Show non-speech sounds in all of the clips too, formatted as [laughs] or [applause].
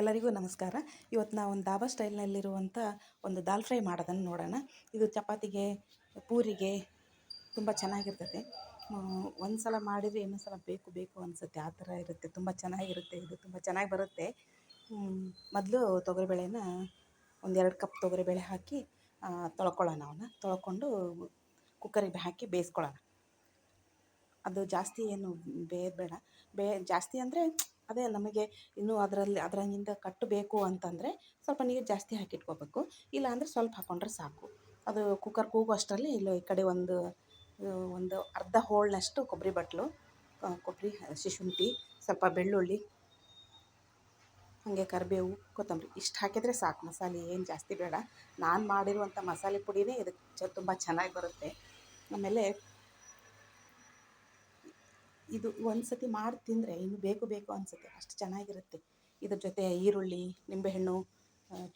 ಎಲ್ಲರಿಗೂ ನಮಸ್ಕಾರ. ಇವತ್ತು ನಾವು ಒಂದು ಧಾಬಾ ಸ್ಟೈಲ್ನಲ್ಲಿರುವಂಥ ಒಂದು ದಾಲ್ ಫ್ರೈ ಮಾಡೋದನ್ನು ನೋಡೋಣ. ಇದು ಚಪಾತಿಗೆ, ಪೂರಿಗೆ ತುಂಬ ಚೆನ್ನಾಗಿರ್ತದೆ. ಒಂದು ಸಲ ಮಾಡಿದರೆ ಇನ್ನೊಂದು ಸಲ ಬೇಕು ಬೇಕು ಅನಿಸುತ್ತೆ. ಆ ಥರ ಇರುತ್ತೆ. ತುಂಬ ಚೆನ್ನಾಗಿರುತ್ತೆ ಇದು. ತುಂಬ ಚೆನ್ನಾಗಿ ಬರುತ್ತೆ. ಮೊದಲು ತೊಗರಿಬೇಳೆನ ಒಂದೆರಡು ಕಪ್ ತೊಗರಿಬೇಳೆ ಹಾಕಿ ತೊಳ್ಕೊಳ್ಳೋಣ ಅವನ್ನ. ತೊಳ್ಕೊಂಡು ಕುಕ್ಕರಿಗೆ ಹಾಕಿ ಬೇಯಿಸ್ಕೊಳ್ಳೋಣ. ಅದು ಜಾಸ್ತಿ ಏನು ಬೇಯಬೇಡ ಬೇ, ಜಾಸ್ತಿ ಅಂದರೆ ಅದೇ ನಮಗೆ ಇನ್ನೂ ಅದರಲ್ಲಿ, ಅದರಂಗಿಂದ ಕಟ್ಟಬೇಕು ಅಂತಂದರೆ ಸ್ವಲ್ಪ ನೀರು ಜಾಸ್ತಿ ಹಾಕಿಟ್ಕೋಬೇಕು. ಇಲ್ಲ ಅಂದರೆ ಸ್ವಲ್ಪ ಹಾಕ್ಕೊಂಡ್ರೆ ಸಾಕು. ಅದು ಕುಕ್ಕರ್ ಕೂಗೋ ಅಷ್ಟರಲ್ಲಿ ಇಲ್ಲಿ ಈ ಕಡೆ ಒಂದು ಒಂದು ಅರ್ಧ ಹೋಳ್ನಷ್ಟು ಕೊಬ್ಬರಿ ಬಟ್ಲು ಕೊಬ್ಬರಿ ಶುಂಠಿ ಸ್ವಲ್ಪ ಬೆಳ್ಳುಳ್ಳಿ, ಹಾಗೆ ಕರಿಬೇವು, ಕೊತ್ತಂಬರಿ ಇಷ್ಟು ಹಾಕಿದರೆ ಸಾಕು. ಮಸಾಲೆ ಏನು ಜಾಸ್ತಿ ಬೇಡ. ನಾನು ಮಾಡಿರುವಂಥ ಮಸಾಲೆ ಪುಡಿನೇ ಇದಕ್ಕೆ ಚ, ತುಂಬ ಚೆನ್ನಾಗಿ ಬರುತ್ತೆ. ಆಮೇಲೆ ಇದು ಒಂದು ಸತಿ ಮಾಡಿ ತಿಂದರೆ ಇನ್ನು ಬೇಕು ಬೇಕು ಅನಿಸುತ್ತೆ. ಅಷ್ಟು ಚೆನ್ನಾಗಿರುತ್ತೆ. ಇದ್ರ ಜೊತೆ ಈರುಳ್ಳಿ, ನಿಂಬೆಹಣ್ಣು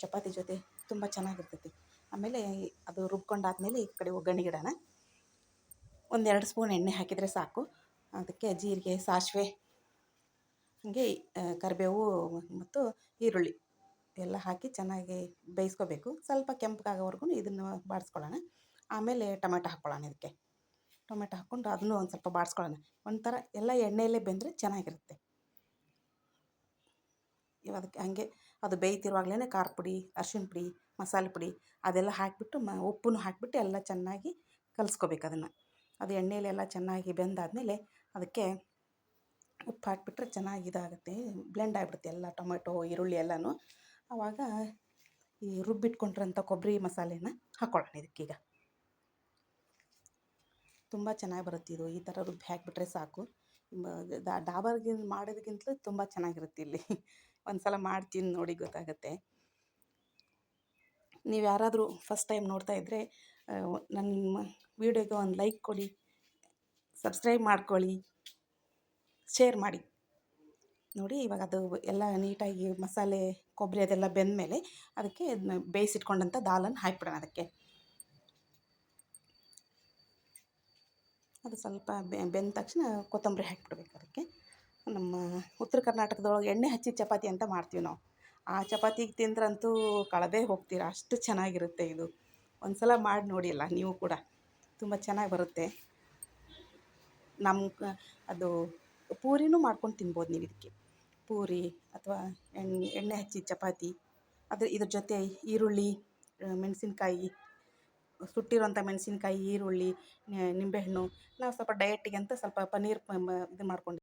ಚಪಾತಿ ಜೊತೆ ತುಂಬ ಚೆನ್ನಾಗಿರ್ತೈತಿ. ಆಮೇಲೆ ಅದು ರುಬ್ಕೊಂಡಾದ್ಮೇಲೆ ಈ ಕಡೆ ಒಗ್ಗರಣೆ ಗಿಡನ ಒಂದೆರಡು ಸ್ಪೂನ್ ಎಣ್ಣೆ ಹಾಕಿದರೆ ಸಾಕು. ಅದಕ್ಕೆ ಜೀರಿಗೆ, ಸಾಸಿವೆ, ಹಾಗೆ ಕರಿಬೇವು ಮತ್ತು ಈರುಳ್ಳಿ ಎಲ್ಲ ಹಾಕಿ ಚೆನ್ನಾಗಿ ಬೇಯಿಸ್ಕೋಬೇಕು. ಸ್ವಲ್ಪ ಕೆಂಪಗಾಗೋವರೆಗೂ ಇದನ್ನು ಬಾಡಿಸ್ಕೊಳ್ಳೋಣ. ಆಮೇಲೆ ಟೊಮೆಟೊ ಹಾಕ್ಕೊಳ್ಳೋಣ ಇದಕ್ಕೆ. ಟೊಮೆಟೊ ಹಾಕ್ಕೊಂಡು ಅದನ್ನು ಒಂದು ಸ್ವಲ್ಪ ಬಾಡಿಸ್ಕೊಳ್ಳೋಣ. ಒಂಥರ ಎಲ್ಲ ಎಣ್ಣೆಯಲ್ಲೇ ಬೆಂದರೆ ಚೆನ್ನಾಗಿರುತ್ತೆ. ಇವಾಗ ಹಾಗೆ ಅದು ಬೇಯ್ತಿರುವಾಗಲೇ ಖಾರ ಪುಡಿ ಅರ್ಶಿಣ ಪುಡಿ, ಮಸಾಲೆ ಪುಡಿ ಅದೆಲ್ಲ ಹಾಕಿಬಿಟ್ಟು ಮ ಉಪ್ಪನ್ನು ಹಾಕಿಬಿಟ್ಟು ಎಲ್ಲ ಚೆನ್ನಾಗಿ ಕಲಿಸ್ಕೋಬೇಕು ಅದನ್ನು. ಅದು ಎಣ್ಣೆಲೆಲ್ಲ ಚೆನ್ನಾಗಿ ಬೆಂದಾದಮೇಲೆ ಅದಕ್ಕೆ ಉಪ್ಪು ಹಾಕಿಬಿಟ್ರೆ ಚೆನ್ನಾಗಿ ಇದಾಗುತ್ತೆ, ಬ್ಲೆಂಡ್ ಆಗಿಬಿಡುತ್ತೆ ಎಲ್ಲ ಟೊಮೆಟೊ, ಈರುಳ್ಳಿ ಎಲ್ಲನೂ. ಆವಾಗ ಈ ರುಬ್ಬಿಟ್ಕೊಂಡಿರೋಂಥ ಕೊಬ್ಬರಿ ಮಸಾಲೆನ ಹಾಕ್ಕೊಳ್ಳೋಣ ಇದಕ್ಕೀಗ. ತುಂಬ ಚೆನ್ನಾಗಿ ಬರುತ್ತೆ ಇದು. ಈ ಥರ ರುಬ್ಬಿ ಹಾಕಿಬಿಟ್ರೆ ಸಾಕು. ಡಾಬರ್ಗಿ ಮಾಡೋದಕ್ಕಿಂತಲೂ ತುಂಬ ಚೆನ್ನಾಗಿರುತ್ತೆ ಇಲ್ಲಿ. [laughs] ಒಂದು ಸಲ ಮಾಡಿ ನೋಡಿ ಗೊತ್ತಾಗುತ್ತೆ. ನೀವು ಯಾರಾದರೂ ಫಸ್ಟ್ ಟೈಮ್ ನೋಡ್ತಾ ಇದ್ದರೆ ನನ್ನ ವೀಡಿಯೋಗೆ ಒಂದು ಲೈಕ್ ಕೊಡಿ ಸಬ್ಸ್ಕ್ರೈಬ್ ಮಾಡ್ಕೊಳ್ಳಿ ಶೇರ್ ಮಾಡಿ. ನೋಡಿ ಇವಾಗ ಅದು ಎಲ್ಲ ನೀಟಾಗಿ ಮಸಾಲೆ, ಕೊಬ್ಬರಿ ಅದೆಲ್ಲ ಬೆಂದಮೇಲೆ ಅದಕ್ಕೆ ಬೇಯಿಸಿಟ್ಕೊಂಡಂಥ ದಾಲನ್ನು ಹಾಕಿಬಿಡೋಣ ಅದಕ್ಕೆ. ಅದು ಸ್ವಲ್ಪ ಬೆಂದ ತಕ್ಷಣ ಕೊತ್ತಂಬರಿ ಹಾಕಿಬಿಡ್ಬೇಕು ಅದಕ್ಕೆ. ನಮ್ಮ ಉತ್ತರ ಕರ್ನಾಟಕದೊಳಗೆ ಎಣ್ಣೆ ಹಚ್ಚಿ ಚಪಾತಿ ಅಂತ ಮಾಡ್ತೀವಿ ನಾವು. ಆ ಚಪಾತಿಗೆ ತಿಂದ್ರಂತೂ ಕಳೆದೇ ಹೋಗ್ತೀರ? ಅಷ್ಟು ಚೆನ್ನಾಗಿರುತ್ತೆ ಇದು. ಒಂದು ಸಲ ಮಾಡಿ ನೋಡಿಲ್ಲ ನೀವು ಕೂಡ. ತುಂಬ ಚೆನ್ನಾಗಿ ಬರುತ್ತೆ. ನಮ್ಮ ಅದು ಪೂರಿನೂ ಮಾಡ್ಕೊಂಡು ತಿನ್ಬೋದು ನೀವು ಇದಕ್ಕೆ. ಪೂರಿ ಅಥವಾ ಎಣ್ಣೆ ಎಣ್ಣೆ ಹಚ್ಚಿದ ಚಪಾತಿ. ಅದ್ರ, ಇದ್ರ ಜೊತೆ ಈರುಳ್ಳಿ, ಮೆಣಸಿನ್ಕಾಯಿ ಸುಟ್ಟಿರುವಂಥ ಮೆಣಸಿನ್ಕಾಯಿ ಈರುಳ್ಳಿ ನಿಂಬೆಹಣ್ಣು ನಾವು ಸ್ವಲ್ಪ ಡಯಟಿಗೆ ಅಂತ ಸ್ವಲ್ಪ ಪನ್ನೀರ್ ಇದು ಮಾಡ್ಕೊಂಡು